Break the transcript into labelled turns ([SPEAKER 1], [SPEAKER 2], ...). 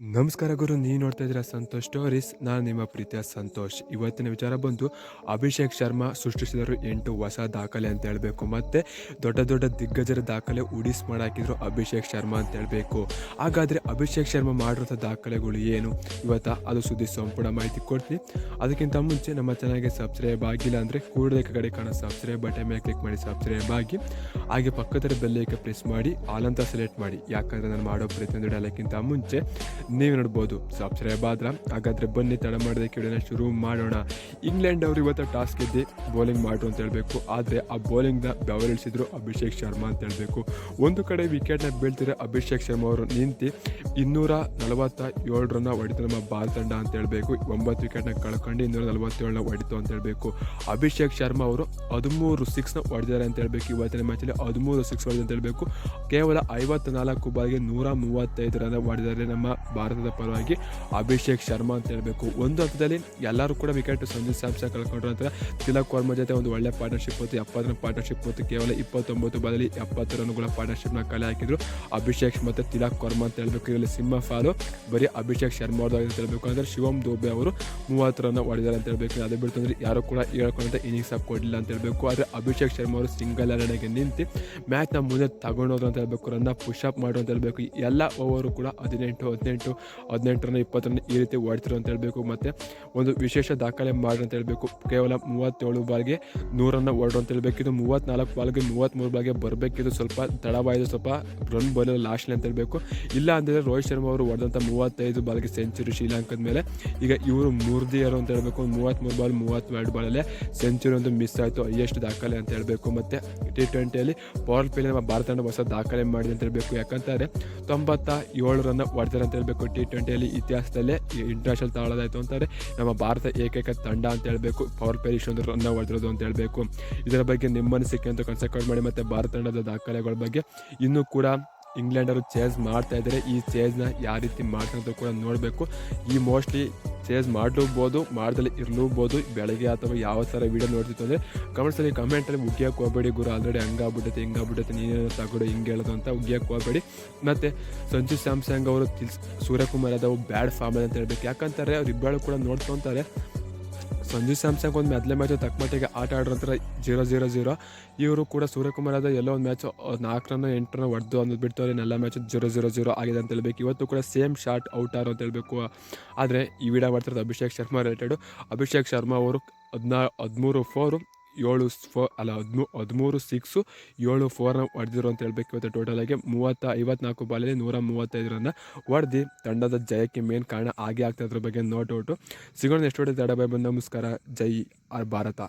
[SPEAKER 1] ನಮಸ್ಕಾರ ಗುರು, ನೀವು ನೋಡ್ತಾ ಇದ್ದೀರಾ ಸಂತೋಷ್ ಸ್ಟೋರೀಸ್ ನಾನು ನಿಮ್ಮ ಪ್ರೀತಿಯ ಸಂತೋಷ್. ಇವತ್ತಿನ ವಿಚಾರ ಬಂದು ಅಭಿಷೇಕ್ ಶರ್ಮಾ ಸೃಷ್ಟಿಸಿದರು ಎಂಟು ಹೊಸ ದಾಖಲೆ ಅಂತ ಹೇಳಬೇಕು. ಮತ್ತು ದೊಡ್ಡ ದೊಡ್ಡ ದಿಗ್ಗಜರ ದಾಖಲೆ ಉಡಿಸ್ ಮಾಡಾಕಿದ್ರು ಅಭಿಷೇಕ್ ಶರ್ಮಾ ಅಂತ ಹೇಳಬೇಕು. ಹಾಗಾದರೆ ಅಭಿಷೇಕ್ ಶರ್ಮಾ ಮಾಡಿರೋಂಥ ದಾಖಲೆಗಳು ಏನು? ಇವತ್ತು ಅದು ಸುದ್ದಿ ಸಂಪೂರ್ಣ ಮಾಹಿತಿ ಕೊಡ್ತೀನಿ ಅದಕ್ಕಿಂತ ಮುಂಚೆ ನಮ್ಮ ಚಾನಲ್ಗೆ ಸಬ್ಸ್ಕ್ರೈಬ್ ಆಗಿಲ್ಲ ಅಂದರೆ ಕೂಡಲೇ ಕಡೆ ಕಾಣೋ ಸಬ್ಸ್ಕ್ರೈಬ್ ಬಟನ್ ಮೇಲೆ ಕ್ಲಿಕ್ ಮಾಡಿ ಸಬ್ಸ್ಕ್ರೈಬ್ ಆಗಿ. ಹಾಗೆ ಪಕ್ಕದ ಬೆಲ್ಲೈಕೆ ಪ್ರೆಸ್ ಮಾಡಿ ಆಲ್ ಸೆಲೆಕ್ಟ್ ಮಾಡಿ. ಯಾಕಂದರೆ ನಾನು ಮಾಡೋ ಪ್ರತಿಯೊಂದು ಡಾಲಕ್ಕಿಂತ ಮುಂಚೆ ನೀವು ನೋಡ್ಬೋದು. ಸಬ್ಸ್ಕ್ರೈಬ್ ಆದ್ರೆ ಹಾಗಾದ್ರೆ ಬನ್ನಿ, ತಡ ಮಾಡದೆ ಕೇಳಿನ ಶುರು ಮಾಡೋಣ. ಇಂಗ್ಲೆಂಡ್ ಅವರು ಇವತ್ತು ಟಾಸ್ ಗೆದ್ದು ಬೌಲಿಂಗ್ ಮಾಡ್ರು ಅಂತ ಹೇಳಬೇಕು. ಆದರೆ ಆ ಬೌಲಿಂಗ್ನ ಬೆವರಿಳಿಸಿದ್ರು ಅಭಿಷೇಕ್ ಶರ್ಮಾ ಅಂತ ಹೇಳಬೇಕು. ಒಂದು ಕಡೆ ವಿಕೆಟ್ನ ಬೀಳ್ತಿರೋ ಅಭಿಷೇಕ್ ಶರ್ಮಾ ಅವರು ನಿಂತು ಇನ್ನೂರ ನಲವತ್ತ ಏಳು ರನ್ನ ಹೊಡಿತು ನಮ್ಮ ಭಾರತ ತಂಡ ಅಂತ ಹೇಳಬೇಕು. ಒಂಬತ್ತು ವಿಕೆಟ್ನ ಕಳ್ಕೊಂಡು ಇನ್ನೂರ ನಲವತ್ತೇಳನ್ನ ಹೊಡಿತು ಅಂತ ಹೇಳಬೇಕು. ಅಭಿಷೇಕ್ ಶರ್ಮಾ ಅವರು ಹದಿಮೂರು ಸಿಕ್ಸ್ನ ಹೊಡೆದಿದ್ದಾರೆ ಅಂತ ಹೇಳಬೇಕು. ಇವತ್ತಿನ ಮ್ಯಾಚಲ್ಲಿ ಹದಿಮೂರು ಸಿಕ್ಸ್ ಹೊಡೆದು ಅಂತ ಹೇಳಬೇಕು. ಕೇವಲ ಐವತ್ತು ನಾಲ್ಕು ಬಾಲ್ಗೆ ನೂರ ಮೂವತ್ತೈದು ರನ್ನ ಹೊಡೆದಿದ್ದಾರೆ ನಮ್ಮ ಭಾರತದ ಪರವಾಗಿ ಅಭಿಷೇಕ್ ಶರ್ಮಾ ಅಂತ ಹೇಳಬೇಕು. ಒಂದು ಹಂತದಲ್ಲಿ ಎಲ್ಲರೂ ಕೂಡ ವಿಕೆಟ್ ಸಂಜು ಸ್ಯಾಮ್ಸನ್ ಕಳ್ಕೊಂಡ್ರು ಅಂತ ತಿಲಕ್ ವರ್ಮಾ ಜೊತೆ ಒಂದು ಒಳ್ಳೆ ಪಾರ್ಟ್ನರ್ಶಿಪ್ ಹೊತ್ತು ಎಪ್ಪತ್ತರ ಪಾರ್ಟ್ನರ್ಶಿಪ್ ಹೊತ್ತು ಕೇವಲ ಇಪ್ಪತ್ತೊಂಬತ್ತು ಬದಲಿ ಎಪ್ಪತ್ತು ರನ್ಗಳ ಪಾರ್ಟ್ನರ್ಶಿಪ್ನ ಕಲೆ ಹಾಕಿದ್ರು. ಅಭಿಷೇಕ್ ಮತ್ತು ತಿಲಕ್ ವರ್ಮಾ ಅಂತ ಹೇಳಬೇಕು. ಇದರಲ್ಲಿ ಸಿಂಹ ಫಾಲು, ಬರೀ ಅಭಿಷೇಕ್ ಶರ್ಮಾ ಅವ್ರದ್ದು ಅಂತ ಹೇಳಬೇಕು. ಅಂದರೆ ಶಿವಮ್ ದೋಬೆ ಅವರು ಮೂವತ್ತು ರನ್ ಹೊಡೆದಾರೆ ಅಂತ ಹೇಳಬೇಕು. ಅದೇ ಬಿಡ್ತು ಅಂದರೆ ಯಾರು ಕೂಡ ಹೇಳ್ಕೊಂಡಂತ ಇನ್ನಿಂಗ್ಸ್ ಕೊಡಲಿಲ್ಲ ಅಂತ ಹೇಳಬೇಕು. ಆದರೆ ಅಭಿಷೇಕ್ ಶರ್ಮಾ ಅವರು ಸಿಂಗಲ್ ಎರಡನೆಗೆ ನಿಂತು ಮ್ಯಾಚ್ನ ಮುಂದೆ ತಗೊಂಡೋದ್ರು ಅಂತ ಹೇಳಬೇಕು. ರನ್ನ ಪುಷ್ ಅಪ್ ಮಾಡು ಅಂತ ಹೇಳಬೇಕು. ಎಲ್ಲ ಓವರು ಕೂಡ ಹದಿನೆಂಟು ಹದಿನೆಂಟು ಹದಿನೆಂಟು ಹದಿನೆಂಟರಿಂದ ಇಪ್ಪತ್ತರಿಂದ ರನ್ ಈ ರೀತಿ ಓಡ್ತಿರು ಅಂತ ಹೇಳಬೇಕು. ಮತ್ತು ಒಂದು ವಿಶೇಷ ದಾಖಲೆ ಮಾಡಿ ಅಂತ ಹೇಳಬೇಕು. ಕೇವಲ ಮೂವತ್ತೇಳು ಬಾಲ್ಗೆ ನೂರನ್ನು ಓಡ್ರು ಅಂತ ಹೇಳಬೇಕು. ಇದು ಮೂವತ್ತ್ನಾಲ್ಕು ಬಾಲ್ಗೆ ಮೂವತ್ತ್ಮೂರು ಬಾಲ್ಗೆ ಬರಬೇಕಿದ್ದು ಸ್ವಲ್ಪ ತಡವಾಯಿತು, ಸ್ವಲ್ಪ ರನ್ ಬರಲಿಲ್ಲ ಲಾಸ್ಟ್ಲಿ ಅಂತ ಹೇಳಬೇಕು. ಇಲ್ಲ ಅಂದರೆ ರೋಹಿತ್ ಶರ್ಮಾ ಅವರು ಹೊಡೆದಂಥ ಮೂವತ್ತೈದು ಬಾಲ್ಗೆ ಸೆಂಚುರಿ ಶ್ರೀಲಂಕಾದ ಮೇಲೆ. ಈಗ ಇವರು ಮೂರ್ದಿಯರು ಅಂತ ಹೇಳಬೇಕು. ಮೂವತ್ತ್ಮೂರು ಬಾಲ್ ಮೂವತ್ತೆರಡು ಬಾಲಲ್ಲೇ ಸೆಂಚುರಿ ಒಂದು ಮಿಸ್ ಆಯಿತು ಹೈಯೆಸ್ಟ್ ದಾಖಲೆ ಅಂತ ಹೇಳಬೇಕು. ಮತ್ತು ಟಿ ಟ್ವೆಂಟಿಯಲ್ಲಿ ಪವರ್ ಪ್ಲೇಲಿ ನಮ್ಮ ಭಾರತ ತಂಡ ಹೊಸ ದಾಖಲೆ ಮಾಡಿದೆ ಅಂತ ಹೇಳಬೇಕು. ಯಾಕಂತಾರೆ ತೊಂಬತ್ತ ಏಳು ರನ್ನ ಹೊಡೆದಾರೆ ಅಂತ ಹೇಳಬೇಕು. ಟಿ ಟ್ವೆಂಟಿಯಲ್ಲಿ ಇತಿಹಾಸದಲ್ಲೇ ಇಂಟರ್ನ್ಯಾಷನಲ್ ತಾಳೋದಾಯಿತು ಅಂತಾರೆ. ನಮ್ಮ ಭಾರತ ಏಕೈಕ ತಂಡ ಅಂತ ಹೇಳಬೇಕು. ಪವರ್ ಪ್ಲೇ ಇಷ್ಟೊಂದು ರನ್ ಹೊಡೆದಿರೋದು ಅಂತ ಹೇಳಬೇಕು. ಇದರ ಬಗ್ಗೆ ನಿಮ್ಮ ಅನಿಸಿಕೆ ಅಂತ ಕನ್ಸಕ್ಟ್ ಮಾಡಿ ಮತ್ತು ಭಾರತ ತಂಡದ ದಾಖಲೆಗಳ ಬಗ್ಗೆ. ಇನ್ನೂ ಕೂಡ ಇಂಗ್ಲೆಂಡರು ಚೇಂಜ್ ಮಾಡ್ತಾ ಇದ್ದಾರೆ ಈ ಚೇಂಜ್ನ ಯಾವ ರೀತಿ ಮಾಡ್ತಾರೆ ಕೂಡ ನೋಡಬೇಕು. ಈ ಮೋಸ್ಟ್ಲಿ ಚೇಂಜ್ ಮಾಡಲೂಬೋದು, ಮಾಡ್ದಲ್ಲಿ ಇರಲೂಬೋದು. ಬೆಳಗ್ಗೆ ಅಥವಾ ಯಾವ ಥರ ವೀಡಿಯೋ ನೋಡ್ತಿತ್ತು ಅಂದರೆ ಕಮೆಂಟ್ಸಲ್ಲಿ ಕಮೆಂಟಲ್ಲಿ ಉಗ್ಗಿಯಕ್ಕೆ ಹೋಗಬೇಡಿ ಗುರು. ಆಲ್ರೆಡಿ ಹಂಗಾಗ್ಬಿಟ್ಟೈತೆ, ಹಿಂಗಾಗ್ಬಿಟ್ಟೈತೆ, ನೀನೇನೋ ತಗೊಡು, ಹಿಂಗೆ ಹೇಳೋದು ಅಂತ ಉಗ್ಗಿಯಕ್ಕೆ ಹೋಗಬೇಡಿ. ಮತ್ತು ಸಂಜು ಸ್ಯಾಮ್ಸಂಗ್ ಅವರು ಸೂರ್ಯಕುಮಾರ್ ಯಾದವ್ ಬ್ಯಾಡ್ ಫಾರ್ಮ್ ಅಂತ ಹೇಳ್ಬೇಕು. ಯಾಕಂತಾರೆ ಅವ್ರು ಇಬ್ಬರು ಕೂಡ ನೋಡ್ಕೊತಾರೆ. ಸಂಜು ಸ್ಯಾಮ್ಸಂಗ್ ಒಂದು ಮೊದಲೇ ಮ್ಯಾಚು ತಕ್ಕಮಟ್ಟಿಗೆ ಆಟ ಆಡೋ ನಂತರ ಜೀರೋ ಜೀರೋ ಜೀರೋ. ಇವರು ಕೂಡ ಸೂರ್ಯಕುಮಾರ್ ಯಾದವ್ ಎಲ್ಲೋ ಒಂದು ಮ್ಯಾಚ್ ನಾಲ್ಕರನ್ನು ರನ್, ಎಂಟು ರನ್ ಹೊಡೆದು ಅನ್ನೋದು ಬಿಡ್ತು ಎಲ್ಲ ಮ್ಯಾಚ್ ಜೀರೋ ಜೀರೋ ಜೀರೋ ಆಗಿದೆ ಅಂತ ಹೇಳ್ಬೇಕು. ಇವತ್ತು ಕೂಡ ಸೇಮ್ ಶಾಟ್ ಔಟ್ ಆರು ಅಂತ ಹೇಳಬೇಕು. ಆದರೆ ಈ ವಿಡಿಯೋ ಮಾಡ್ತಿರೋದು ಅಭಿಷೇಕ್ ಶರ್ಮಾ ರಿಲೇಟೆಡು ಅಭಿಷೇಕ್ ಶರ್ಮಾ ಅವರು ಹದಿನಾ, ಹದಿಮೂರು ಫೋರು ಏಳು ಫೋ ಅಲ್ಲ, ಹದಿಮೂ ಹದಿಮೂರು ಸಿಕ್ಸು ಏಳು ಫೋರ್ನ ಹೊಡೆದಿರು ಅಂತ ಹೇಳಬೇಕು. ಇವತ್ತು ಟೋಟಲಾಗಿ ಮೂವತ್ತ ಐವತ್ನಾಲ್ಕು ಬಾಲಲ್ಲಿ ನೂರ ಮೂವತ್ತೈದು ರನ್ನ ಹೊಡೆದು ತಂಡದ ಜಯಕ್ಕೆ ಮೇನ್ ಕಾರಣ ಆಗೇ ಆಗ್ತಾ ಇದ್ರ ಬಗ್ಗೆ ನೋ ಡೌಟು ಸಿಗೋಣ ಎಷ್ಟು ಹೊಡೆದು ತಡ ಬಂದು ನಮಸ್ಕಾರ. ಜೈ ಆರ್ ಭಾರತ.